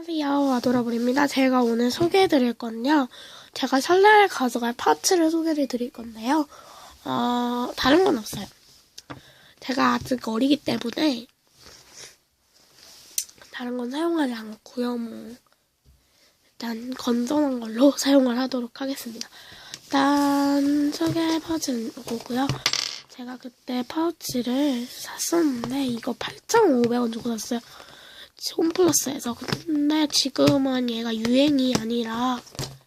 안녕하세요. 아도라블입니다. 제가 오늘 소개해드릴 건요. 제가 설날에 가져갈 파츠를 소개해드릴 건데요. 어, 다른 건 없어요. 제가 아직 어리기 때문에 다른 건 사용하지 않고요. 뭐 일단 건전한 걸로 사용을 하도록 하겠습니다. 일단 소개 파츠는 이거고요. 제가 그때 파우치를 샀었는데 이거 8,500원 주고 샀어요. 홈플러스에서 근데 지금은 얘가 유행이 아니라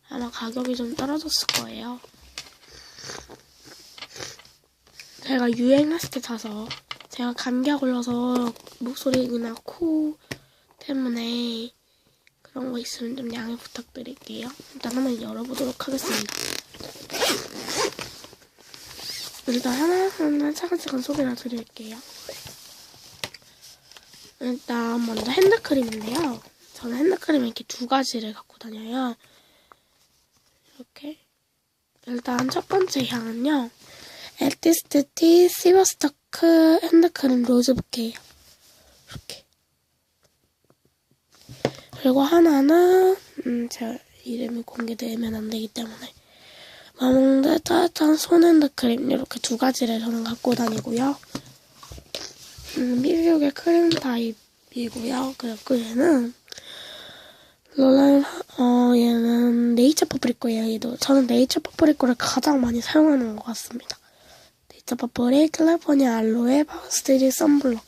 아마 가격이 좀 떨어졌을 거예요. 제가 유행했을 때 사서 제가 감기가 걸려서 목소리나 코 때문에 그런 거 있으면 좀 양해 부탁드릴게요. 일단 한번 열어보도록 하겠습니다. 일단 하나하나 차근차근 소개를 드릴게요. 일단 먼저 핸드크림인데요. 저는 핸드크림 이렇게 두 가지를 갖고 다녀요. 이렇게. 일단 첫 번째 향은요. 에티스트 티 시버스토크 핸드크림 로즈부케예요. 이렇게. 그리고 하나는 음, 제 이름이 공개되면 안 되기 때문에 마몽드 따뜻한 손 핸드크림 이렇게 두 가지를 저는 갖고 다니고요. 음, 미국의 크림 타입이고요. 그리고 얘는 롤라인 어 얘는 네이처 퍼프리코예요. 얘도 저는 네이처 퍼프리코를 가장 많이 사용하는 것 같습니다. 네이처 퍼프리 캘리포니아 알로에 파우스테리 썬블럭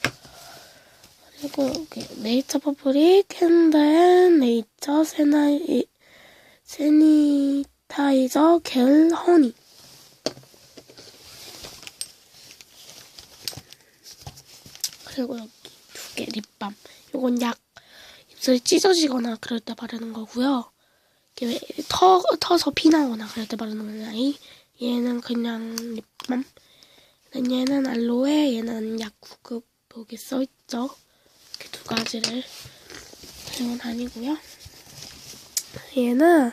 그리고 여기 네이처 퍼프리 캔들 네이처 세나이 세니타이저 겔 허니 그리고 여기 두 개 립밤. 요건 약 입술이 찢어지거나 그럴 때 바르는 거고요. 이게 왜 터, 터서 피나거나 그럴 때 바르는 건 아니. 얘는 그냥 립밤. 얘는 알로에, 얘는 약 9급 여기 써있죠. 이렇게 두 가지를 사용은 아니고요. 얘는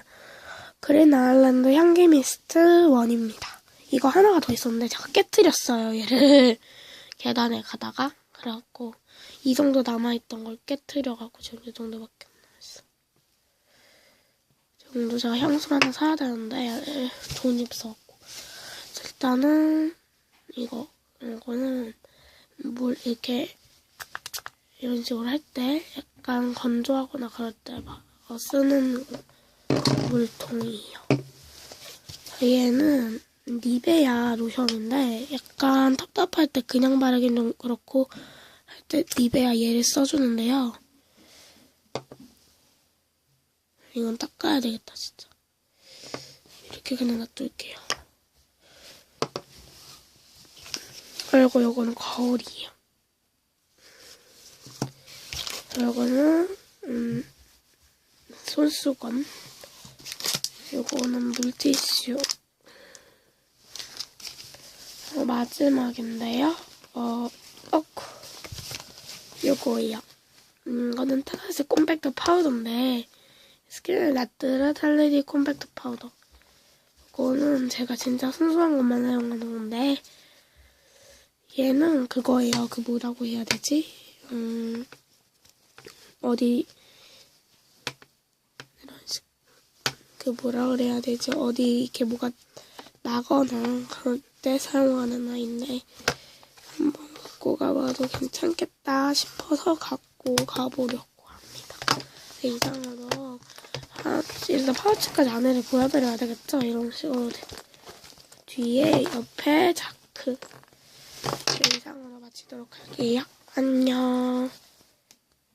그린 아일랜드 향기 미스트 원입니다. 이거 하나가 더 있었는데 제가 깨뜨렸어요, 얘를. 계단에 가다가. 그래갖고 이 정도 남아있던 걸 깨트려갖고 지금 이 정도밖에 안 남았어. 이 정도 제가 향수 하나 사야 되는데 돈이 없어갖고 일단은 이거 이거는 물 이렇게 이런 식으로 할 때 약간 건조하거나 그럴 때 막 쓰는 물통이에요. 얘는 니베아 로션인데 약간 답답할 때 그냥 바르긴 좀 그렇고 할 때 니베아 얘를 써주는데요. 이건 닦아야 되겠다 진짜. 이렇게 그냥 놔둘게요. 그리고 요거는 거울이에요. 요거는 음, 손수건. 요거는 물티슈. 어, 마지막인데요. 어, 어쿠. 요거예요. 음, 이거는 타가스 콤팩트 파우더인데, 스킨 라뜨르 탈레디 콤팩트 파우더. 이거는 제가 진짜 순수한 것만 사용하는 건데, 얘는 그거예요. 그 뭐라고 해야 되지? 음, 어디, 이런 식, 그 뭐라 그래야 되지? 어디 이렇게 뭐가 나거나 그럴 때 사용하는 아이인데 한번 갖고 가봐도 괜찮겠다 싶어서 갖고 가보려고 합니다. 이상으로 아, 일단 파우치까지 안에를 보여드려야 되겠죠? 이런 식으로 뒤에 옆에 자크 이상으로 마치도록 할게요. 안녕.